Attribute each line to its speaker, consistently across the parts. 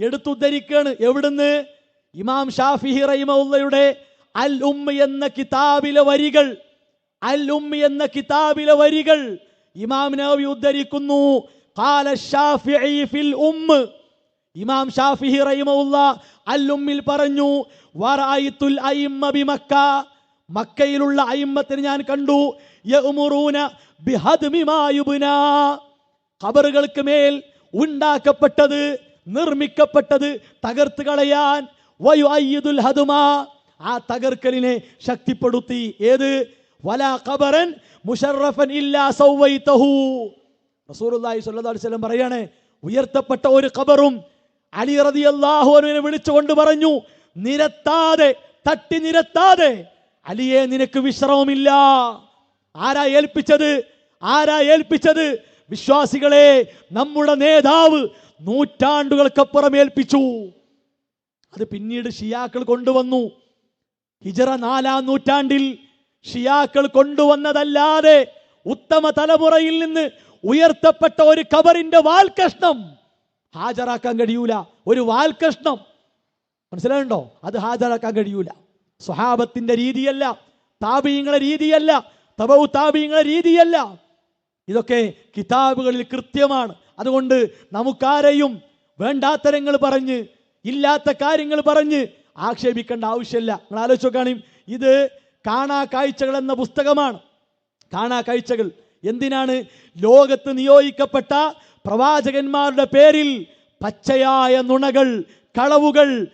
Speaker 1: എടുത്തുദ്ധരിക്കാണ്. എവിടുന്ന്? ഇമാം ഷാഫി റഹിമുള്ളയുടെ അൽ ഉമ്മ എന്ന കിതാബിലെ വരികൾ. അൽ ഉമ്മ എന്ന കിതാബിലെ വരികൾ. ഇമാം നവി ഉദ്ധരിക്കുന്നു. ഖാല ഷാഫിഇ ഫിൽ ഉമ്മ. ഇമാം ഷാഫി റഹിമുള്ള അൽ ഉമ്മിൽ പറഞ്ഞു വറായിത്തുൽ അയിമ്മ ബി മക്ക മക്കയിലുള്ള അയിമ്മത്തിന് ഞാൻ കണ്ടു. യഉമുറൂന ബിഹദ്മി മായുബ്ന ഖബറുകൾക്ക് മേൽ ഉണ്ടാക്കപ്പെട്ടത് നിർമ്മിക്കപ്പെട്ടത് തകർത്ത് കളയാൻ. വയുഅയ്യിദുൽ ഹദുമാ. ആ തകർക്കലിനെ ശക്തിപ്പെടുത്തി. ഏത്? വലാ ഖബറൻ മുഷറഫൻ ഇല്ലാ സൗവൈതഹു. റസൂലുള്ളാഹി സ്വല്ലല്ലാഹു അലൈഹി വസല്ലം പറയാണ് ഉയർത്തപ്പെട്ട ഒരു ഖബറും അലി റളിയല്ലാഹു അൻഹുവിനെ വിളിച്ചുകൊണ്ട് പറഞ്ഞു നിരത്താതെ തട്ടി നിരത്താതെ അലിയെ നിനക്ക് വിശ്രമമില്ല. ആരാ ഏൽപ്പിച്ചത്? ആരാ ഏൽപ്പിച്ചത്? വിശ്വാസികളെ നമ്മുടെ നേതാവ് നൂറ്റാണ്ടുകൾക്കപ്പുറം ഏൽപ്പിച്ചു. അത് പിന്നീട് ഷിയാക്കൾ കൊണ്ടുവന്നു. ഹിജറ നാലാം നൂറ്റാണ്ടിൽ ഷിയാക്കൾ കൊണ്ടുവന്നതല്ലാതെ ഉത്തമ തലമുറയിൽ നിന്ന് ഉയർത്തപ്പെട്ട ഒരു കബറിന്റെ വാൽകഷ്ണം ഹാജരാക്കാൻ കഴിയൂല. ഒരു വാൽകഷ്ണം മനസ്സിലായുണ്ടോ അത് ഹാജരാക്കാൻ കഴിയൂല. സ്വഹാബത്തിന്റെ രീതിയല്ല താപീയങ്ങളെ രീതിയല്ല തബൗ താപീയങ്ങളെ രീതിയല്ല. ഇതൊക്കെ കിതാബുകളിൽ കൃത്യമാണ്. അതുകൊണ്ട് നമുക്കാരെയും വേണ്ടാത്തരങ്ങൾ പറഞ്ഞ് ഇല്ലാത്ത കാര്യങ്ങൾ പറഞ്ഞ് ആക്ഷേപിക്കേണ്ട ആവശ്യമില്ല. നിങ്ങൾ ആലോചിച്ച് നോക്കുകയാണെങ്കിൽ ഇത് കാണാ കാഴ്ചകൾ എന്ന പുസ്തകമാണ്. കാണാ കാഴ്ചകൾ. എന്തിനാണ്? ലോകത്ത് നിയോഗിക്കപ്പെട്ട പ്രവാചകന്മാരുടെ പേരിൽ പച്ചയായ നുണകൾ കളവുകൾ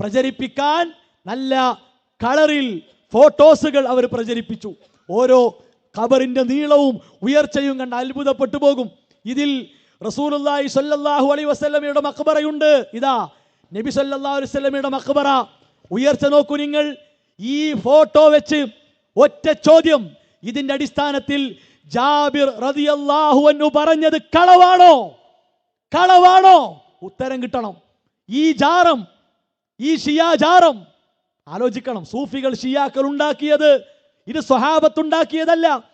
Speaker 1: പ്രചരിപ്പിക്കാൻ നല്ല കളറിൽ ഫോട്ടോസുകൾ അവർ പ്രചരിപ്പിച്ചു. ഓരോ കബറിന്റെ നീളവും ഉയർച്ചയും കണ്ട് അത്ഭുതപ്പെട്ടു പോകും. ഇതിൽ റസൂലുള്ളാഹി സല്ലല്ലാഹു അലൈഹി വസല്ലമയുടെ മക്ബറയുണ്ട്. ഇതാ നബി സല്ലല്ലാഹു അലൈഹി വസല്ലമയുടെ മക്ബറ. ഉയർച്ച നോക്കൂ നിങ്ങൾ. ഈ ഫോട്ടോ വെച്ച് ഒറ്റ ചോദ്യം. ഇതിന്റെ അടിസ്ഥാനത്തിൽ ജാബിർ റളിയല്ലാഹു അൻഹു പറഞ്ഞത് കളവാണോ? കളവാണോ? ഉത്തരം കിട്ടണം. ഈ ജാറം ഈ ഷിയാജാറം ആലോചിക്കണം. സൂഫികൾ ഷിയാക്കൾ ഉണ്ടാക്കിയത് ഇത് സ്വഹാബത്തുണ്ടാക്കിയതല്ല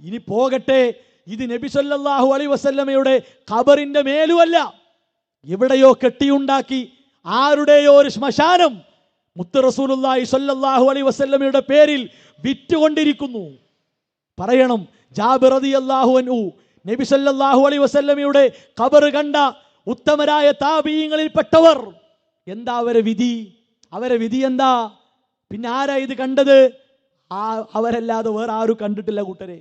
Speaker 1: ഇനി പോകട്ടെ. ഇത് നബി സല്ലല്ലാഹു അലൈഹി വസല്ലമയുടെ ഖബറിന്റെ മേലുമല്ല. എവിടെയോ കെട്ടിയുണ്ടാക്കി ആരുടെയോ ഒരു ശ്മശാനം മുത്ത് റസൂലുള്ളാഹി സല്ലാഹു അലൈഹി വസല്ലമയുടെ പേരിൽ വിറ്റുകൊണ്ടിരിക്കുന്നു. പറയണം ജാബിർ അള്ളാഹു അൻഹു നബി സല്ലല്ലാഹു അലൈഹി വസല്ലമയുടെ ഖബർ കണ്ട ഉത്തമരായ താപീയങ്ങളിൽപ്പെട്ടവർ എന്താ അവരെ വിധി? അവരെ വിധി എന്താ? പിന്നെ ആരാ ഇത് കണ്ടത്? ആ അവരല്ലാതെ വേറെ ആരും കണ്ടിട്ടില്ല കൂട്ടരെ.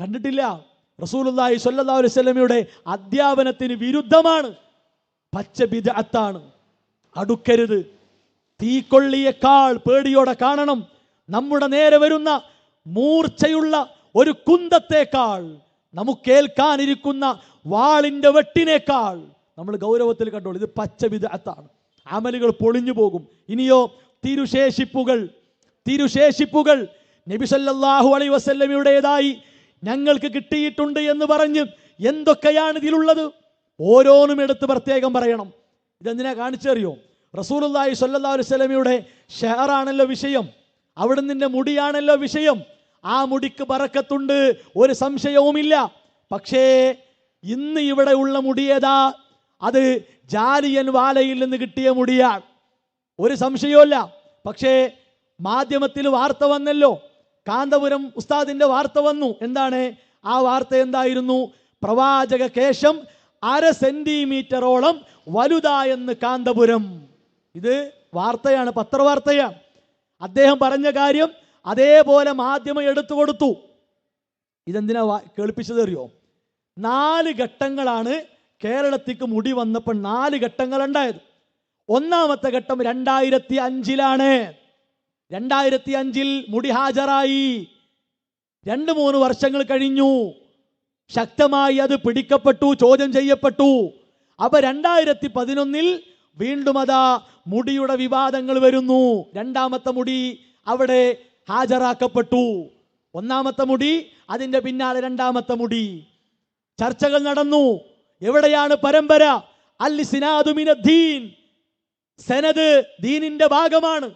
Speaker 1: കണ്ടിട്ടില്ല. റസൂലുള്ളാഹി സ്വല്ലല്ലാഹു അലൈഹി വസല്ലമയുടെ അധ്യാപനത്തിന് വിരുദ്ധമാണ്. പച്ച ബിദ്അത്താണ്. അടുക്കരുത്. തീക്കൊള്ളിയേക്കാൾ പേടിയോടെ കാണണം. നമ്മുടെ നേരെ വരുന്ന മൂർച്ചയുള്ള ഒരു കുന്തത്തേക്കാൾ നമുക്കേൽക്കാനിരിക്കുന്ന വാളിന്റെ വെട്ടിനേക്കാൾ നമ്മൾ ഗൗരവത്തിൽ കണ്ടോളൂ. ഇത് പച്ച വിദഗ്ധാണ് അമലുകൾ പൊളിഞ്ഞു പോകും. ഇനിയോ തിരുശേഷിപ്പുകൾ തിരുശേഷിപ്പുകൾ നബി സല്ലല്ലാഹു അലൈഹി വസല്ലമയുടേതായി ഞങ്ങൾക്ക് കിട്ടിയിട്ടുണ്ട് എന്ന് പറഞ്ഞ് എന്തൊക്കെയാണ് ഇതിലുള്ളത്? ഓരോന്നും എടുത്ത് പ്രത്യേകം പറയണം. ഇതെന്തിനാ കാണിച്ചറിയോ? റസൂലുള്ളാഹി സ്വല്ലല്ലാഹു അലൈഹി വസല്ലമയുടെ ഷെയറാണല്ലോ വിഷയം. അവിടുന്ന് മുടിയാണല്ലോ വിഷയം. ആ മുടിക്ക് പറക്കത്തുണ്ട് ഒരു സംശയവുമില്ല. പക്ഷേ ഇന്ന് ഇവിടെ ഉള്ള മുടിയേതാ അത് ജാലിയൻ വാലയിൽ നിന്ന് കിട്ടിയ മുടിയാണ്. ഒരു സംശയവുമില്ല. പക്ഷേ മാധ്യമത്തിൽ വാർത്ത വന്നല്ലോ. കാന്തപുരം ഉസ്താദിന്റെ വാർത്ത വന്നു. എന്താണ്? ആ വാർത്ത എന്തായിരുന്നു? പ്രവാചക കേശം അര സെന്റിമീറ്ററോളം വലുതായെന്ന് കാന്തപുരം. ഇത് വാർത്തയാണ് പത്രവാർത്തയാണ് അദ്ദേഹം പറഞ്ഞ കാര്യം അതേപോലെ മാധ്യമം എടുത്തു കൊടുത്തു. ഇതെന്തിനാ വാ- കേൾപ്പിച്ചത് അറിയോ? നാല് ഘട്ടങ്ങളാണ് കേരളത്തിക്ക് മുടി വന്നപ്പോൾ നാല് ഘട്ടങ്ങൾ ഉണ്ടായത് ഒന്നാമത്തെ ഘട്ടം രണ്ടായിരത്തി അഞ്ചിലാണ്. രണ്ടായിരത്തി അഞ്ചിൽ മുടി ഹാജരായി. രണ്ട് മൂന്ന് വർഷങ്ങൾ കഴിഞ്ഞു. ശക്തമായി അത് പിടിക്കപ്പെട്ടു ചോദ്യം ചെയ്യപ്പെട്ടു. അപ്പൊ രണ്ടായിരത്തി പതിനൊന്നിൽ വീണ്ടും അതാ മുടിയുടെ വിവാദങ്ങൾ വരുന്നു. രണ്ടാമത്തെ മുടി അവിടെ ഹാജരാക്കപ്പെട്ടു. ഒന്നാമത്തെ മുടി അതിന്റെ പിന്നാലെ രണ്ടാമത്തെ മുടി. ചർച്ചകൾ നടന്നു. എവിടെയാണ് പരമ്പര? അൽ സിനാദുമിനീൻ സനത് ദീനിന്റെ ഭാഗമാണ്.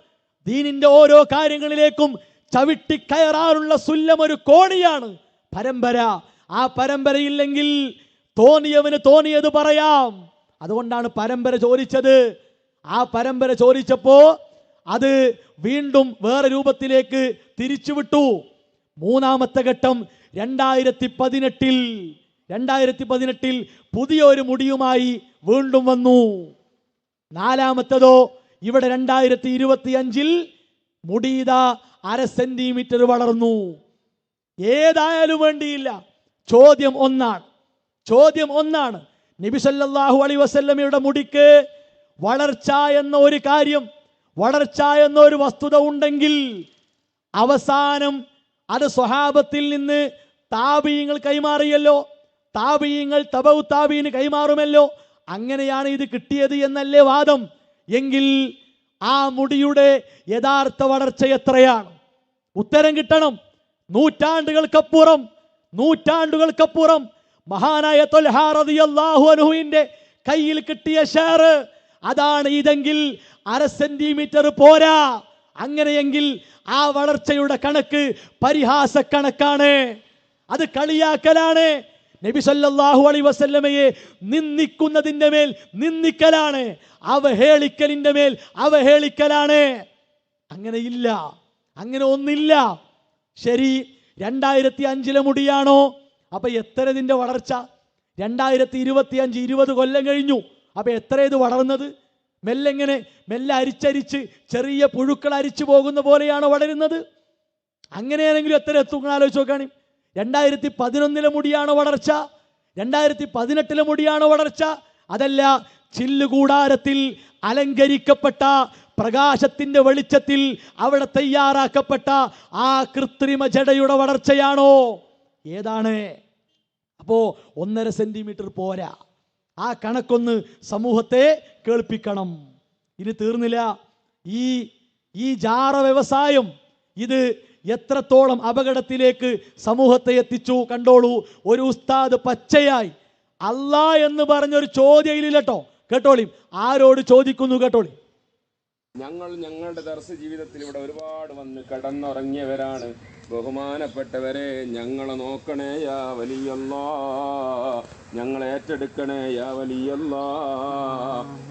Speaker 1: ദീനിന്റെ ഓരോ കാര്യങ്ങളിലേക്കും ചവിട്ടി ചവിട്ടിക്കയറാറുള്ള സുല്ലം ഒരു കോണിയാണ് പരമ്പര. ആ പരമ്പരയില്ലെങ്കിൽ തോന്നിയവന് തോന്നിയത് പറയാം. അതുകൊണ്ടാണ് പരമ്പര ചോദിച്ചത്. ആ പരമ്പര ചോദിച്ചപ്പോ അത് വീണ്ടും വേറെ രൂപത്തിലേക്ക് തിരിച്ചുവിട്ടു മൂന്നാമത്തെ ഘട്ടം രണ്ടായിരത്തി പതിനെട്ടിൽ രണ്ടായിരത്തി പതിനെട്ടിൽ പുതിയൊരു മുടിയുമായി വീണ്ടും വന്നു. നാലാമത്തതോ ഇവിടെ രണ്ടായിരത്തി ഇരുപത്തി അഞ്ചിൽ മുടിയിത അര സെന്റിമീറ്റർ വളർന്നു. ഏതായാലും വേണ്ടിയില്ല. ചോദ്യം ഒന്നാണ്. ചോദ്യം ഒന്നാണ്. നബി അലി വസല്ലമയുടെ മുടിക്ക് വളർച്ച എന്ന ഒരു കാര്യം വളർച്ച എന്ന ഒരു വസ്തുത ഉണ്ടെങ്കിൽ അവസാനം അത് സ്വഹാബത്തിൽ നിന്ന് താപീയങ്ങൾ കൈമാറിയല്ലോ. താപീയങ്ങൾ തബൌ താപീന് കൈമാറുമല്ലോ. അങ്ങനെയാണ് ഇത് കിട്ടിയത് എന്നല്ലേ വാദം. എങ്കിൽ ആ മുടിയുടെ യഥാർത്ഥ വളർച്ച എത്രയാണ്? ഉത്തരം കിട്ടണം. നൂറ്റാണ്ടുകൾക്കപ്പുറം നൂറ്റാണ്ടുകൾക്കപ്പുറം മഹാനായ തൊൽഹാ റളിയല്ലാഹു അൻഹുവിന്റെ കയ്യിൽ കിട്ടിയ ഷെയർ അതാണ്. ഇതെങ്കിൽ അര സെന്റിമീറ്റർ പോരാ. അങ്ങനെയെങ്കിൽ ആ വളർച്ചയുടെ കണക്ക് പരിഹാസ കണക്കാണ് അത് കളിയാക്കലാണ്. നബി സല്ലാഹു അലൈഹി വസല്ലമയെ നിന്ദിക്കുന്നതിന്റെ മേൽ നിന്ദിക്കലാണ്. അവഹേളിക്കലിന്റെ മേൽ അവഹേളിക്കലാണ്. അങ്ങനെ ഇല്ല. അങ്ങനെ ഒന്നില്ല. ശരി രണ്ടായിരത്തി അഞ്ചിലെ മുടിയാണോ? അപ്പൊ എത്ര ഇതിന്റെ വളർച്ച? രണ്ടായിരത്തി ഇരുപത്തി അഞ്ച് ഇരുപത് കൊല്ലം കഴിഞ്ഞു. അപ്പൊ എത്ര ഇത് വളർന്നത്? മെല്ലെങ്ങനെ മെല്ലെ അരിച്ചരിച്ച് ചെറിയ പുഴുക്കൾ അരിച്ചു പോകുന്ന പോലെയാണോ വളരുന്നത്? അങ്ങനെയാണെങ്കിലും എത്ര എത്തും? ആലോചിച്ച് നോക്കുകയാണ് രണ്ടായിരത്തി പതിനൊന്നിലെ മുടിയാണ് വളർച്ച? രണ്ടായിരത്തി പതിനെട്ടിലെ മുടിയാണ് വളർച്ച? അതല്ല ചില്ലുകൂടാരത്തിൽ അലങ്കരിക്കപ്പെട്ട പ്രകാശത്തിന്റെ വെളിച്ചത്തിൽ അവിടെ തയ്യാറാക്കപ്പെട്ട ആ കൃത്രിമ ജടയുടെ വളർച്ചയാണോ? ഏതാണ്? അപ്പോ ഒന്നര സെന്റിമീറ്റർ പോരാ. ആ കണക്കൊന്ന് സമൂഹത്തെ കേൾപ്പിക്കണം. ഇനി തീർന്നില്ല. ഈ ഈ ജാറ വ്യവസായം ഇത് എത്രത്തോളം അപകടത്തിലേക്ക് സമൂഹത്തെ എത്തിച്ചു കണ്ടോളൂ. ഒരു ഉസ്താദ് പച്ചയായി. അല്ലാ എന്ന് പറഞ്ഞൊരു ചോദ്യം ഇല്ല കേട്ടോ കേട്ടോളി. ആരോട് ചോദിക്കുന്നു കേട്ടോളി.
Speaker 2: ഞങ്ങൾ ഞങ്ങളുടെ ദർശ ജീവിതത്തിൽ ഇവിടെ ഒരുപാട് വന്ന് കിടന്നുറങ്ങിയവരാണ്. ബഹുമാനപ്പെട്ടവരെ ഞങ്ങളെ നോക്കണേ യാ വലിയല്ലാ. ഞങ്ങളെ ഏറ്റെടുക്കണേ യാ വലിയല്ലാ.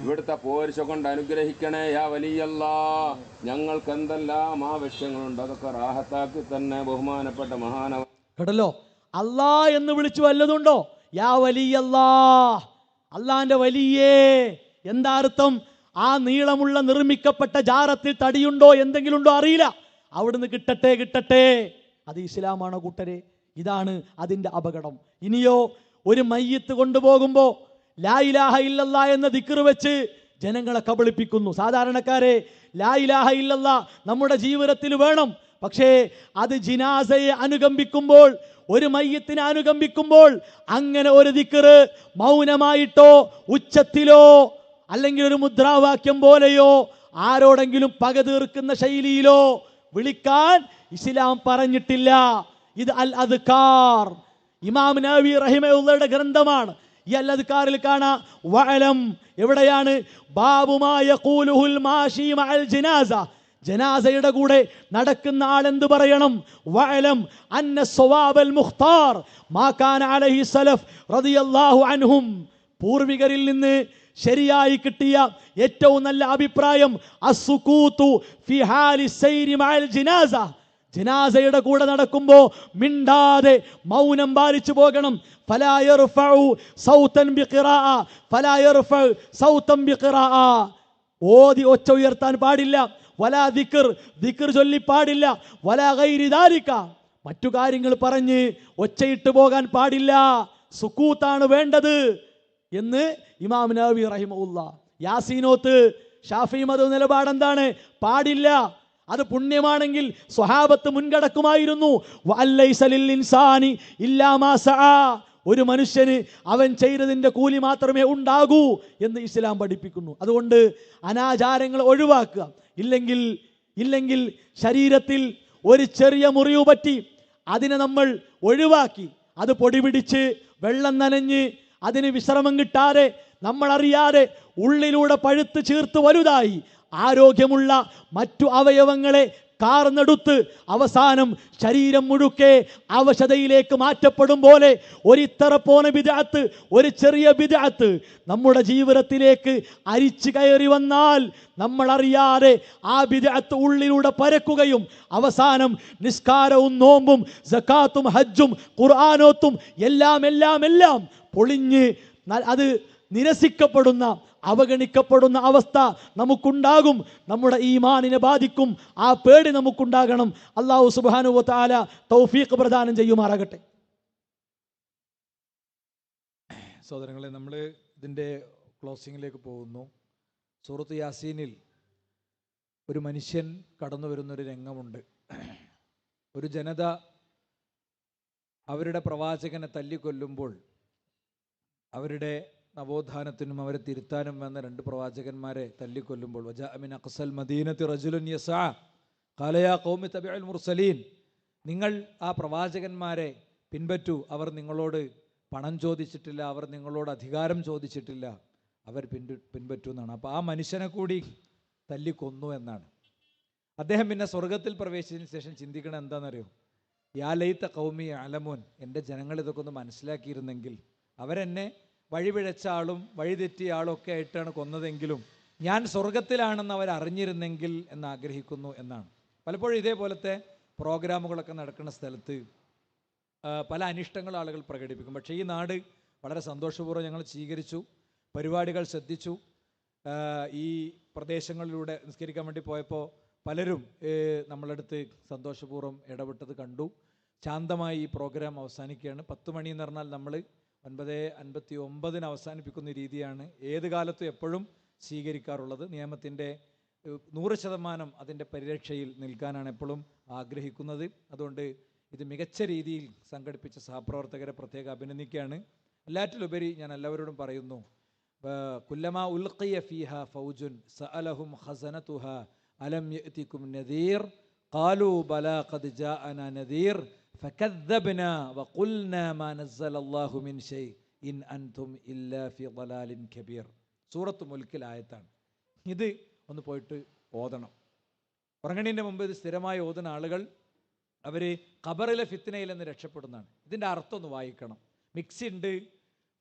Speaker 2: ഇവിടുത്തെ പോരിശ കൊണ്ട് അനുഗ്രഹിക്കണേ യാ വലിയല്ലാ. ഞങ്ങൾക്ക് എന്തെല്ലാം ആവശ്യങ്ങളുണ്ട് അതൊക്കെ റാഹത്താക്കി തന്നെ ബഹുമാനപ്പെട്ട മഹാനവ
Speaker 1: കേട്ടല്ലോ? അല്ലാ എന്ന് വിളിച്ചു വല്ലതുണ്ടോ? യാ വലിയല്ലാ. അല്ലാന്റെ വലിയേ. എന്താർത്ഥം ആ നീളമുള്ള നിർമ്മിക്കപ്പെട്ട ജാറത്തിൽ തടിയുണ്ടോ? എന്തെങ്കിലും ഉണ്ടോ അറിയില്ല. അവിടുന്ന് കിട്ടട്ടെ കിട്ടട്ടെ. അത് ഇസ്ലാമാണോ കൂട്ടരെ? ഇതാണ് അതിന്റെ അപകടം. ഇനിയോ ഒരു മയ്യത്ത് കൊണ്ടുപോകുമ്പോൾ ലായിലാഹ ഇല്ലല്ല എന്ന ദിക്ർ വെച്ച് ജനങ്ങളെ കബളിപ്പിക്കുന്നു. സാധാരണക്കാരെ ലായിലാഹ ഇല്ലല്ല നമ്മുടെ ജീവിതത്തിൽ വേണം. പക്ഷേ അത് ജിനാസയെ അനുകമ്പിക്കുമ്പോൾ ഒരു മയ്യത്തിനെ അനുകമ്പിക്കുമ്പോൾ അങ്ങനെ ഒരു ദിക്കറ് മൗനമായിട്ടോ ഉച്ചത്തിലോ അല്ലെങ്കിൽ ഒരു മുദ്രാവാക്യം പോലെയോ ആരോടെങ്കിലും പക തീർക്കുന്ന ശൈലിയിലോ വിളിക്കാൻ ഇസ്ലാം പറഞ്ഞിട്ടില്ല. ഇത് അൽ അദ്കാർ. ഇമാം നബി റഹിമയുടെ ഗ്രന്ഥമാണ്. ഈ അൽ അദ്കാറിൽ കാണാ വഅലം എവിടെയാണ്? ബാബുമായ കൂലുഹുൽ മാഷി മഅൽ ജനാസ. ജനാസയുടെ കൂടെ നടക്കുന്ന ആൾ എന്ത് പറയണം? വഅലം അന്ന സ്വവാബൽ മുഖ്താർ. മാ അലഹി അലൈഹി സലഫ് റതിയല്ലാഹു അൻഹും. പൂർവികരിൽ നിന്ന് ശരിയായി കിട്ടിയ ഏറ്റവും നല്ല അഭിപ്രായം മഅൽ ജിനാസ. ജനാസയുടെ കൂടെ നടക്കുമ്പോൾ മിണ്ടാതെ മൗനം പാലിച്ചു പോകണം. ഓതി ഒച്ച ഉയർത്താൻ പാടില്ല. വലാ ദിക്കർ ദിക്കർ ചൊല്ലി പാടില്ല. വലാ കൈരിതാരിക്ക മറ്റു കാര്യങ്ങൾ പറഞ്ഞ് ഒച്ചയിട്ട് പോകാൻ പാടില്ല. സുക്കൂത്താണ് വേണ്ടത്. എന്ന് ഇമാം നബി റഹിമുല്ല യാസീനോത്ത് ഷാഫി മത നിലപാട് എന്താണ് പാടില്ല. അത് പുണ്യമാണെങ്കിൽ സ്വഹാബത്ത് മുൻകടക്കുമായിരുന്നു. ഒരു മനുഷ്യന് അവൻ ചെയ്തതിന്റെ കൂലി മാത്രമേ ഉണ്ടാകൂ എന്ന് ഇസ്ലാം പഠിപ്പിക്കുന്നു. അതുകൊണ്ട് അനാചാരങ്ങൾ ഒഴിവാക്കുക. ഇല്ലെങ്കിൽ ഇല്ലെങ്കിൽ ശരീരത്തിൽ ഒരു ചെറിയ മുറിവ് പറ്റി അതിനെ നമ്മൾ ഒഴിവാക്കി. അത് പൊടി പിടിച്ച് വെള്ളം നനഞ്ഞ് അതിന് വിശ്രമം കിട്ടാതെ നമ്മൾ അറിയാതെ ഉള്ളിലൂടെ പഴുത്ത് ചീർത്ത് വലുതായി ആരോഗ്യമുള്ള മറ്റു അവയവങ്ങളെ കാർന്നെടുത്ത് അവസാനം ശരീരം മുഴുക്കെ അവശതയിലേക്ക് മാറ്റപ്പെടും പോലെ ഒരിത്തറ പോന വിദാത്ത് ഒരു ചെറിയ വിദാത്ത് നമ്മുടെ ജീവിതത്തിലേക്ക് അരിച്ചു കയറി വന്നാൽ നമ്മൾ അറിയാതെ ആ വിദാത്ത് ഉള്ളിലൂടെ പരക്കുകയും അവസാനം നിസ്കാരവും നോമ്പും സക്കാത്തും ഹജ്ജും ഖുർആാനോത്തും എല്ലാം എല്ലാം എല്ലാം പൊളിഞ്ഞ് അത് നിരസിക്കപ്പെടുന്ന അവഗണിക്കപ്പെടുന്ന അവസ്ഥ നമുക്കുണ്ടാകും. നമ്മുടെ ഈമാനിനെ ബാധിക്കും. ആ പേടി നമുക്കുണ്ടാകണം. അള്ളാഹു സുബാനുവ താല തൗഫീഖ് പ്രദാനം ചെയ്യുമാറാകട്ടെ.
Speaker 3: സഹോദരങ്ങളെ നമ്മൾ ഇതിന്റെ ക്ലോസിങ്ങിലേക്ക് പോകുന്നു. സൂറത്ത് യാസീനിൽ ഒരു മനുഷ്യൻ കടന്നു വരുന്നൊരു രംഗമുണ്ട്. ഒരു ജനത അവരുടെ പ്രവാചകനെ തല്ലിക്കൊല്ലുമ്പോൾ അവരുടെ നവോത്ഥാനത്തിനും അവരെ തിരുത്താനും വന്ന രണ്ട് പ്രവാചകന്മാരെ തല്ലിക്കൊല്ലുമ്പോൾ അമിൻ മദീനത്തി റജുലുൻ മുർസലീൻ നിങ്ങൾ ആ പ്രവാചകന്മാരെ പിൻപറ്റൂ അവർ നിങ്ങളോട് പണം ചോദിച്ചിട്ടില്ല അവർ നിങ്ങളോട് അധികാരം ചോദിച്ചിട്ടില്ല അവർ പിൻപു പിൻപറ്റൂ എന്നാണ്. അപ്പോൾ ആ മനുഷ്യനെ കൂടി തല്ലിക്കൊന്നു എന്നാണ്. അദ്ദേഹം പിന്നെ സ്വർഗത്തിൽ പ്രവേശിച്ചതിന് ശേഷം ചിന്തിക്കണം എന്താണെന്നറിയോ? യാ ലൈത്ത കൗമി അലമോൻ എന്റെ ജനങ്ങൾ ഇതൊക്കെ ഒന്ന് മനസ്സിലാക്കിയിരുന്നെങ്കിൽ അവരെന്നെ വഴിപിഴച്ച ആളും വഴിതെറ്റിയ ആളും ഒക്കെ ആയിട്ടാണ് കൊന്നതെങ്കിലും ഞാൻ സ്വർഗത്തിലാണെന്ന് അവർ അറിഞ്ഞിരുന്നെങ്കിൽ എന്ന് ആഗ്രഹിക്കുന്നു എന്നാണ്. പലപ്പോഴും ഇതേപോലത്തെ പ്രോഗ്രാമുകളൊക്കെ നടക്കുന്ന സ്ഥലത്ത് പല അനിഷ്ടങ്ങൾ ആളുകൾ പ്രകടിപ്പിക്കും. പക്ഷേ ഈ നാട് വളരെ സന്തോഷപൂർവം ഞങ്ങൾ സ്വീകരിച്ചു പരിപാടികൾ ശ്രദ്ധിച്ചു. ഈ പ്രദേശങ്ങളിലൂടെ നിസ്കരിക്കാൻ വേണ്ടി പോയപ്പോൾ പലരും നമ്മളടുത്ത് സന്തോഷപൂർവം ഇടപെട്ടത് കണ്ടു. ശാന്തമായി ഈ പ്രോഗ്രാം അവസാനിക്കുകയാണ്. പത്ത് മണി എന്ന് പറഞ്ഞാൽ നമ്മൾ ഒൻപത് അൻപത്തി ഒമ്പതിന് അവസാനിപ്പിക്കുന്ന രീതിയാണ് ഏത് കാലത്തും എപ്പോഴും സ്വീകരിക്കാറുള്ളത്. നിയമത്തിന്റെ നൂറ് ശതമാനം അതിന്റെ പരിരക്ഷയിൽ നിൽക്കാനാണ് എപ്പോഴും ആഗ്രഹിക്കുന്നത്. അതുകൊണ്ട് ഇത് മികച്ച രീതിയിൽ സംഘടിപ്പിച്ച സഹപ്രവർത്തകരെ പ്രത്യേകം അഭിനന്ദിക്കുകയാണ്. എല്ലാറ്റിലുപരി ഞാൻ എല്ലാവരോടും പറയുന്നു കുല്ലമ ഉൽഖിയ ഫീഹ ഫൗജുൻ സഅലഹും ഹസനതുഹ അലം യഅതികും നദീർ. ഖാലു ബലാ ഖദ് ജാഅന നദീർ. فكذبنا وقلنا ما نزل الله من شيء إن أنتم إلا في ضلال كبير سورة ملك الآيتان ഇത് ഒന്ന് പോയിട്ട് ഓതണം ഉറങ്ങണീൻ്റെ മുമ്പ് ഇത് സ്ഥിരമായി ഓതുന്ന ആളുകൾ അവർ ഖബറിലെ ഫിത്തിനയിൽ നിന്ന് രക്ഷപ്പെടുന്നതാണ് ഇതിൻ്റെ അർത്ഥം ഒന്ന് വായിക്കണം മിക്സി ഉണ്ട്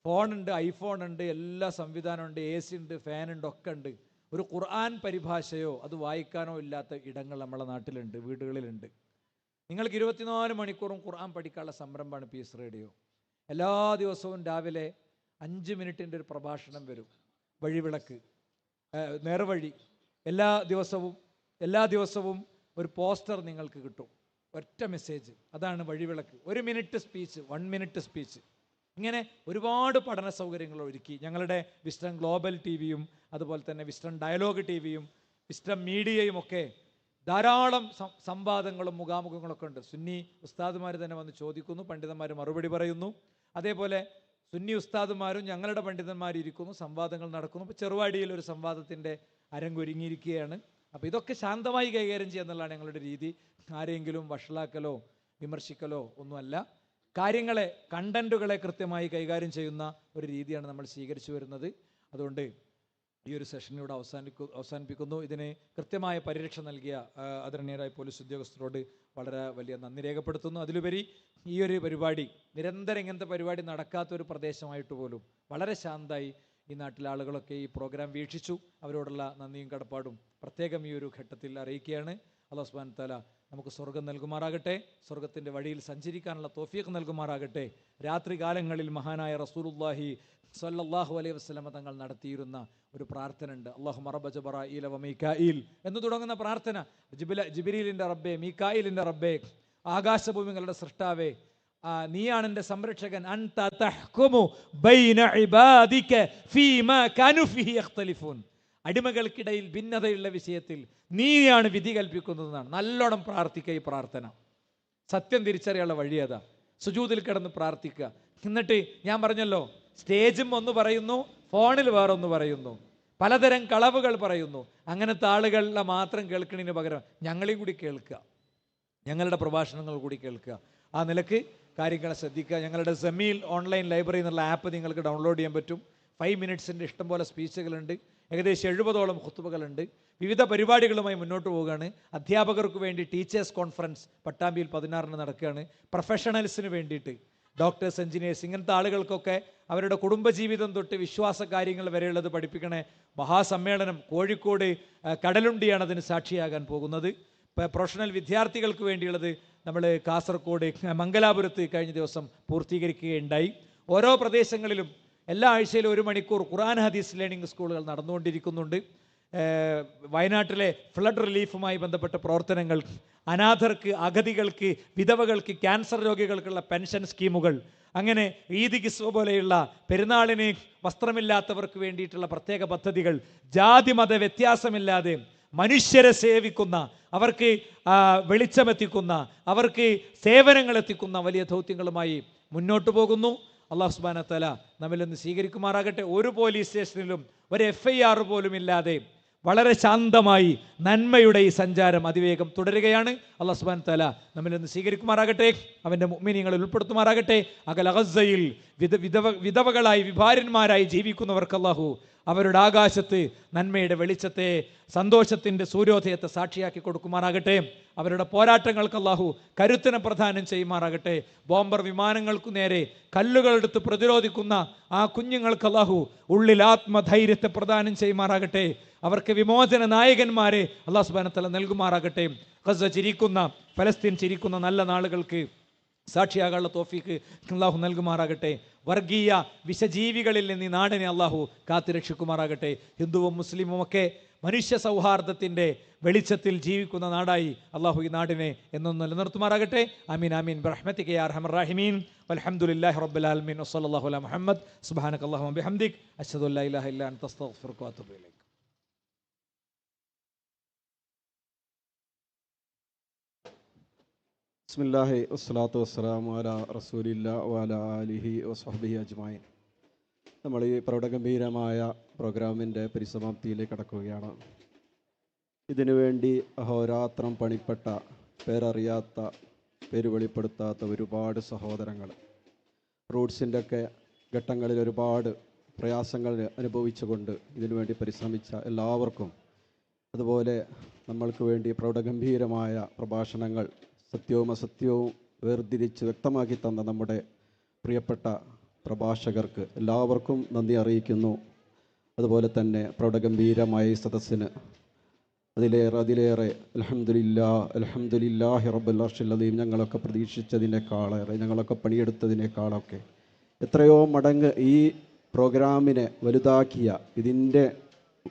Speaker 3: ഫോണുണ്ട് ഐഫോൺ ഉണ്ട് എല്ലാ സംവിധാനമുണ്ട് എ സി ഉണ്ട് ഫാൻ ഉണ്ട് ഒക്കെ ഉണ്ട് ഒരു ഖുർആൻ പരിഭാഷയോ അത് വായിക്കാനോ ഇല്ലാത്ത ഇടങ്ങൾ നമ്മളെ നാട്ടിലുണ്ട് വീടുകളിലുണ്ട് നിങ്ങൾക്ക് ഇരുപത്തിനാല് മണിക്കൂറും ഖുർആൻ പഠിക്കാനുള്ള സംരംഭമാണ് പീസ് റേഡിയോ. എല്ലാ ദിവസവും രാവിലെ അഞ്ച് മിനിറ്റിന്റെ ഒരു പ്രഭാഷണം വരും. വഴിവിളക്ക്. നേർവഴി. എല്ലാ ദിവസവും എല്ലാ ദിവസവും ഒരു പോസ്റ്റർ നിങ്ങൾക്ക് കിട്ടും. ഒറ്റ മെസ്സേജ്. അതാണ് വഴിവിളക്ക്. ഒരു minute speech one minute speech. ഇങ്ങനെ ഒരുപാട് പഠന സൗകര്യങ്ങൾ ഒരുക്കി. ഞങ്ങളുടെ വിസ്റ്റൺ ഗ്ലോബൽ ടി വിയും അതുപോലെ തന്നെ വിസ്റ്റൺ ഡയലോഗ് ടി വിയും മീഡിയയും ഒക്കെ ധാരാളം സംവാദങ്ങളും മുഖാമുഖങ്ങളൊക്കെ ഉണ്ട്. സുന്നി ഉസ്താദുമാർ തന്നെ വന്ന് ചോദിക്കുന്നു പണ്ഡിതന്മാർ മറുപടി പറയുന്നു. അതേപോലെ സുന്നി ഉസ്താദുമാരും ഞങ്ങളുടെ പണ്ഡിതന്മാരും ഇരിക്കുന്നു സംവാദങ്ങൾ നടക്കുന്നു. ഇപ്പോൾ ചെറുവാടിയിൽ ഒരു സംവാദത്തിന്റെ അരങ്ങൊരുങ്ങിയിരിക്കുകയാണ് അപ്പോൾ ഇതൊക്കെ ശാന്തമായി കൈകാര്യം ചെയ്യുക എന്നുള്ളതാണ് ഞങ്ങളുടെ രീതി. ആരെങ്കിലും വഷളാക്കലോ വിമർശിക്കലോ ഒന്നുമല്ല. കാര്യങ്ങളെ കണ്ടന്റുകളെ കൃത്യമായി കൈകാര്യം ചെയ്യുന്ന ഒരു രീതിയാണ് നമ്മൾ സ്വീകരിച്ചു വരുന്നത്. അതുകൊണ്ട് ഈ ഒരു സെഷനിലൂടെ അവസാനിക്കു അവസാനിപ്പിക്കുന്നു. ഇതിന് കൃത്യമായ പരിരക്ഷ നൽകിയ ആദരണീയരായ പോലീസ് ഉദ്യോഗസ്ഥരോട് വളരെ വലിയ നന്ദി രേഖപ്പെടുത്തുന്നു. അതിലുപരി ഈ ഒരു പരിപാടി നിരന്തരം ഇങ്ങനത്തെ പരിപാടി നടക്കാത്ത ഒരു പ്രദേശമായിട്ട് പോലും വളരെ ശാന്തമായി ഈ നാട്ടിലെ ആളുകളൊക്കെ ഈ പ്രോഗ്രാം വീക്ഷിച്ചു. അവരോടുള്ള നന്ദിയും കടപ്പാടും പ്രത്യേകം ഈ ഒരു ഘട്ടത്തിൽ അറിയിക്കുകയാണ്. അള്ളാഹു സുബാൻ തആല നമുക്ക് സ്വർഗം നൽകുമാറാകട്ടെ. സ്വർഗത്തിന്റെ വഴിയിൽ സഞ്ചരിക്കാനുള്ള തോഫീഖ് നൽകുമാറാകട്ടെ. രാത്രികാലങ്ങളിൽ മഹാനായ റസൂലുള്ളാഹി സ്വല്ലല്ലാഹു അലൈഹി വസ്ലമ തങ്ങൾ നടത്തിയിരുന്ന ഒരു പ്രാർത്ഥന ഉണ്ട് അള്ളാഹു മറബ ജബറ വ മീക്കായിൽ എന്ന് തുടങ്ങുന്ന പ്രാർത്ഥന. ജിബില ജിബിരിലിന്റെ റബ്ബേ മീക്കായിലിന്റെ റബ്ബേ ആകാശഭൂമികളുടെ സൃഷ്ടാവേ നീയാണ് എന്റെ സംരക്ഷകൻ. അൻത തഹ്കുമു ബൈന ഇബാദിക ഫീമാ കാനു ഫീഹി യഖ്തലിഫൂൻ. അടിമകൾക്കിടയിൽ ഭിന്നതയുള്ള വിഷയത്തിൽ നീയാണ് വിധി കൽപ്പിക്കുന്നതെന്നാണ്. നല്ലോണം പ്രാർത്ഥിക്കുക ഈ പ്രാർത്ഥന. സത്യം തിരിച്ചറിയാനുള്ള വഴി അതാ. സുജൂതിൽ കിടന്ന് പ്രാർത്ഥിക്കുക. എന്നിട്ട് ഞാൻ പറഞ്ഞല്ലോ സ്റ്റേജും ഒന്ന് പറയുന്നു ഫോണിൽ വേറൊന്ന് പറയുന്നു പലതരം കളവുകൾ പറയുന്നു. അങ്ങനത്തെ ആളുകളെ മാത്രം കേൾക്കണതിന് പകരം ഞങ്ങളെയും കൂടി കേൾക്കുക. ഞങ്ങളുടെ പ്രഭാഷണങ്ങൾ കൂടി കേൾക്കുക. ആ നിലയ്ക്ക് കാര്യങ്ങളെ ശ്രദ്ധിക്കുക. ഞങ്ങളുടെ സെമിയിൽ ഓൺലൈൻ ലൈബ്രറി എന്നുള്ള ആപ്പ് നിങ്ങൾക്ക് ഡൗൺലോഡ് ചെയ്യാൻ പറ്റും. ഫൈവ് മിനിറ്റ്സിന്റെ ഇഷ്ടംപോലെ സ്പീച്ചുകളുണ്ട്. ഏകദേശം എഴുപതോളം ഹുത്തുബകളുണ്ട് വിവിധ പരിപാടികളുമായി മുന്നോട്ട് പോവുകയാണ്. അധ്യാപകർക്ക് വേണ്ടി ടീച്ചേഴ്സ് കോൺഫറൻസ് പട്ടാമ്പിയിൽ പതിനാറിന് നടക്കുകയാണ്. പ്രൊഫഷണൽസിന് വേണ്ടിയിട്ട് ഡോക്ടേഴ്സ് എഞ്ചിനീയേഴ്സ് ഇങ്ങനത്തെ ആളുകൾക്കൊക്കെ അവരുടെ കുടുംബജീവിതം തൊട്ട് വിശ്വാസ കാര്യങ്ങൾ വരെയുള്ളത് പഠിപ്പിക്കണ മഹാസമ്മേളനം കോഴിക്കോട് കടലുണ്ടിയാണ് അതിന് സാക്ഷിയാകാൻ പോകുന്നത്. പ്രൊഫഷണൽ വിദ്യാർത്ഥികൾക്ക് വേണ്ടിയുള്ളത് നമ്മൾ കാസർഗോഡ് മംഗലാപുരത്ത് കഴിഞ്ഞ ദിവസം പൂർത്തീകരിക്കുകയുണ്ടായി. ഓരോ പ്രദേശങ്ങളിലും എല്ലാ ആഴ്ചയിലും ഒരു മണിക്കൂർ ഖുറാൻ ഹദീസ് ലേണിംഗ് സ്കൂളുകൾ നടന്നുകൊണ്ടിരിക്കുന്നുണ്ട്. വയനാട്ടിലെ ഫ്ലഡ് റിലീഫുമായി ബന്ധപ്പെട്ട പ്രവർത്തനങ്ങൾ അനാഥർക്ക് അഗതികൾക്ക് വിധവകൾക്ക് ക്യാൻസർ രോഗികൾക്കുള്ള പെൻഷൻ സ്കീമുകൾ അങ്ങനെ ഈദ് കിസ്വ പോലെയുള്ള പെരുന്നാളിന് വസ്ത്രമില്ലാത്തവർക്ക് വേണ്ടിയിട്ടുള്ള പ്രത്യേക പദ്ധതികൾ ജാതി മത വ്യത്യാസമില്ലാതെ മനുഷ്യരെ സേവിക്കുന്ന അവർക്ക് വെളിച്ചമെത്തിക്കുന്ന അവർക്ക് സേവനങ്ങൾ എത്തിക്കുന്ന വലിയ ദൗത്യങ്ങളുമായി മുന്നോട്ട് പോകുന്നു. അള്ളാഹു സുബാന തല നമ്മിൽ നിന്ന് സ്വീകരിക്കുമാറാകട്ടെ. ഒരു പോലീസ് സ്റ്റേഷനിലും ഒരു എഫ് ഐ ആർ പോലും ഇല്ലാതെ വളരെ ശാന്തമായി നന്മയുടെ ഈ സഞ്ചാരം അതിവേഗം തുടരുകയാണ്. അള്ളാഹു സുബാൻ തല നമ്മിൽ നിന്ന് സ്വീകരിക്കുമാറാകട്ടെ അവന്റെ മുമ്മിനിങ്ങളിൽ ഉൾപ്പെടുത്തുമാറാകട്ടെ. അകൽ അഗസയിൽ വിധ വിധവ വിധവകളായി വിഭാര്യന്മാരായി ജീവിക്കുന്നവർക്ക് അള്ളാഹു അവരുടെ ആകാശത്ത് നന്മയുടെ വെളിച്ചത്തെ സന്തോഷത്തിന്റെ സൂര്യോദയത്തെ സാക്ഷിയാക്കി കൊടുക്കുമാറാകട്ടെ. അവരുടെ പോരാട്ടങ്ങൾക്ക് അള്ളാഹു കരുത്തിനെ പ്രധാനം ചെയ്യുമാറാകട്ടെ. ബോംബർ വിമാനങ്ങൾക്കു നേരെ കല്ലുകളെടുത്ത് പ്രതിരോധിക്കുന്ന ആ കുഞ്ഞുങ്ങൾക്ക് അള്ളാഹു ഉള്ളിൽ ആത്മധൈര്യത്തെ പ്രദാനം ചെയ്യുമാറാകട്ടെ. അവർക്ക് വിമോചന നായകന്മാരെ അള്ളാഹു സുബാനത്തല നൽകുമാറാകട്ടെ. ഗസ ചിരിക്കുന്ന ഫലസ്തീൻ ചിരിക്കുന്ന നല്ല നാളുകൾക്ക് സാക്ഷിയാകാനുള്ള തോഫീക്ക് അള്ളാഹു നൽകുമാറാകട്ടെ. വർഗീയ വിഷജീവികളിൽ നിന്ന് ഈ നാടിനെ അള്ളാഹു കാത്തുരക്ഷിക്കുമാറാകട്ടെ. ഹിന്ദുവും മുസ്ലിമും ഒക്കെ മനുഷ്യ സൗഹാർദ്ദത്തിന്റെ വെളിച്ചത്തിൽ ജീവിക്കുന്ന നാടായി അള്ളാഹു ഈ നാടിനെ എന്നും നിലനിർത്തുമാറാകട്ടെ. അമീൻ അമീൻ ബ്രഹ്മത്തി കെ അർഹമർ റഹീമീൻ. വൽഹംദുലില്ലാഹി റബ്ബിൽ ആലമീൻ. വസല്ലല്ലാഹു അലാ മുഹമ്മദ്. സുബ്ഹാനക അല്ലാഹുമ്മ ബിഹംദിക്. അഷ്ഹദു അല്ലാ ഇലാഹ ഇല്ലാൻ അസ്തഗ്ഫിറുക
Speaker 4: ബിസ്മില്ലാഹി വസ്സലാത്തു വസ്സലാം വാല റസൂലില്ല വാല അലിഹി വസ്ഹബി അജ്മായിൻ നമ്മൾ ഈ പ്രൗഢഗംഭീരമായ പ്രോഗ്രാമിന്റെ പരിസമാപ്തിയിലേക്ക് കടക്കുകയാണ്. ഇതിനുവേണ്ടി അഹോരാത്രം പണിപ്പെട്ട പേരറിയാത്ത പേര് വെളിപ്പെടുത്താത്ത ഒരുപാട് സഹോദരങ്ങൾ റൂട്ട്സിന്റെ ഒക്കെ ഘട്ടങ്ങളിൽ ഒരുപാട് പ്രയാസങ്ങൾ അനുഭവിച്ചുകൊണ്ട് ഇതിനുവേണ്ടി പരിശ്രമിച്ച എല്ലാവർക്കും അതുപോലെ നമ്മൾക്ക് വേണ്ടി പ്രൗഢഗംഭീരമായ പ്രഭാഷണങ്ങൾ സത്യവും അസത്യവും വേർതിരിച്ച് വ്യക്തമാക്കി തന്ന നമ്മുടെ പ്രിയപ്പെട്ട പ്രഭാഷകർക്ക് എല്ലാവർക്കും നന്ദി അറിയിക്കുന്നു. അതുപോലെ തന്നെ പ്രൗഢഗംഭീരമായ സദസ്സിന് അതിലേറെ അതിലേറെ അലഹമുല്ലാ അലഹമുല്ലാഹി ഹിറബുല്ലാഷല്ലതയും ഞങ്ങളൊക്കെ പ്രതീക്ഷിച്ചതിനേക്കാളേറെ ഞങ്ങളൊക്കെ പണിയെടുത്തതിനേക്കാളൊക്കെ എത്രയോ മടങ്ങ് ഈ പ്രോഗ്രാമിനെ വലുതാക്കിയ ഇതിന്റെ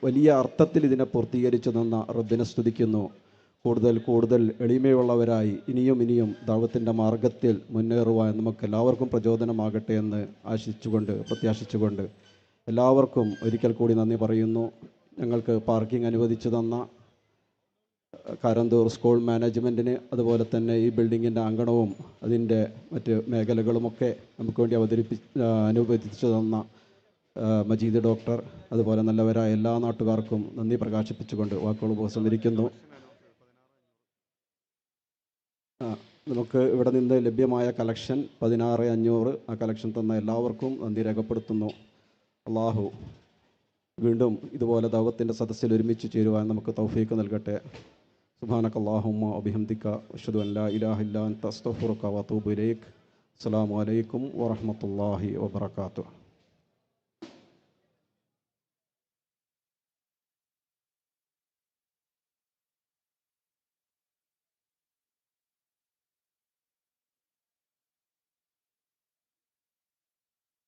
Speaker 4: വലിയ അർത്ഥത്തിൽ ഇതിനെ പൂർത്തീകരിച്ചു തന്ന റബ്ബിനെ സ്തുതിക്കുന്നു. കൂടുതൽ കൂടുതൽ എളിമയുള്ളവരായി ഇനിയും ഇനിയും ദൈവത്തിന്റെ മാർഗത്തിൽ മുന്നേറുവാൻ നമുക്ക് എല്ലാവർക്കും പ്രചോദനമാകട്ടെ എന്ന് ആശിച്ചുകൊണ്ട് പ്രത്യാശിച്ചുകൊണ്ട് എല്ലാവർക്കും ഒരിക്കൽ കൂടി നന്ദി പറയുന്നു. ഞങ്ങൾക്ക് പാർക്കിംഗ് അനുവദിച്ചു തന്ന കാരന്തൂർ സ്കൂൾ മാനേജ്മെന്റിന് അതുപോലെ തന്നെ ഈ ബിൽഡിങ്ങിന്റെ അങ്കണവും അതിന്റെ മറ്റ് മേഖലകളുമൊക്കെ നമുക്ക് വേണ്ടി അവതരിപ്പി അനുവദിച്ചു തന്ന മജീദ് ഡോക്ടർ അതുപോലെ നല്ലവരായ എല്ലാ നാട്ടുകാർക്കും നന്ദി പ്രകാശിപ്പിച്ചുകൊണ്ട് വാക്കുകൾ ഉപസംഹരിക്കുന്നു. നമുക്ക് ഇവിടെ നിന്ന് ലഭ്യമായ കളക്ഷൻ പതിനാറ് അഞ്ഞൂറ് ആ കളക്ഷൻ തന്ന എല്ലാവർക്കും നന്ദി രേഖപ്പെടുത്തുന്നു. അള്ളാഹു വീണ്ടും ഇതുപോലെ ദൗവത്തിന്റെ സദസ്സിൽ ഒരുമിച്ച് ചേരുവാൻ നമുക്ക് തൗഫീക്ക് നൽകട്ടെ. സുബാനക്ക് അള്ളാഹുമ്മ അഭിഹന്ദിക്ക അഷദു അല്ലാ ഇലാഹില്ലാൻ തസ്തഫുറുക്ക ഇല്ലാ അസ്സാം വലൈക്കും വറഹമത്തല്ലാഹി ഇലൈക്.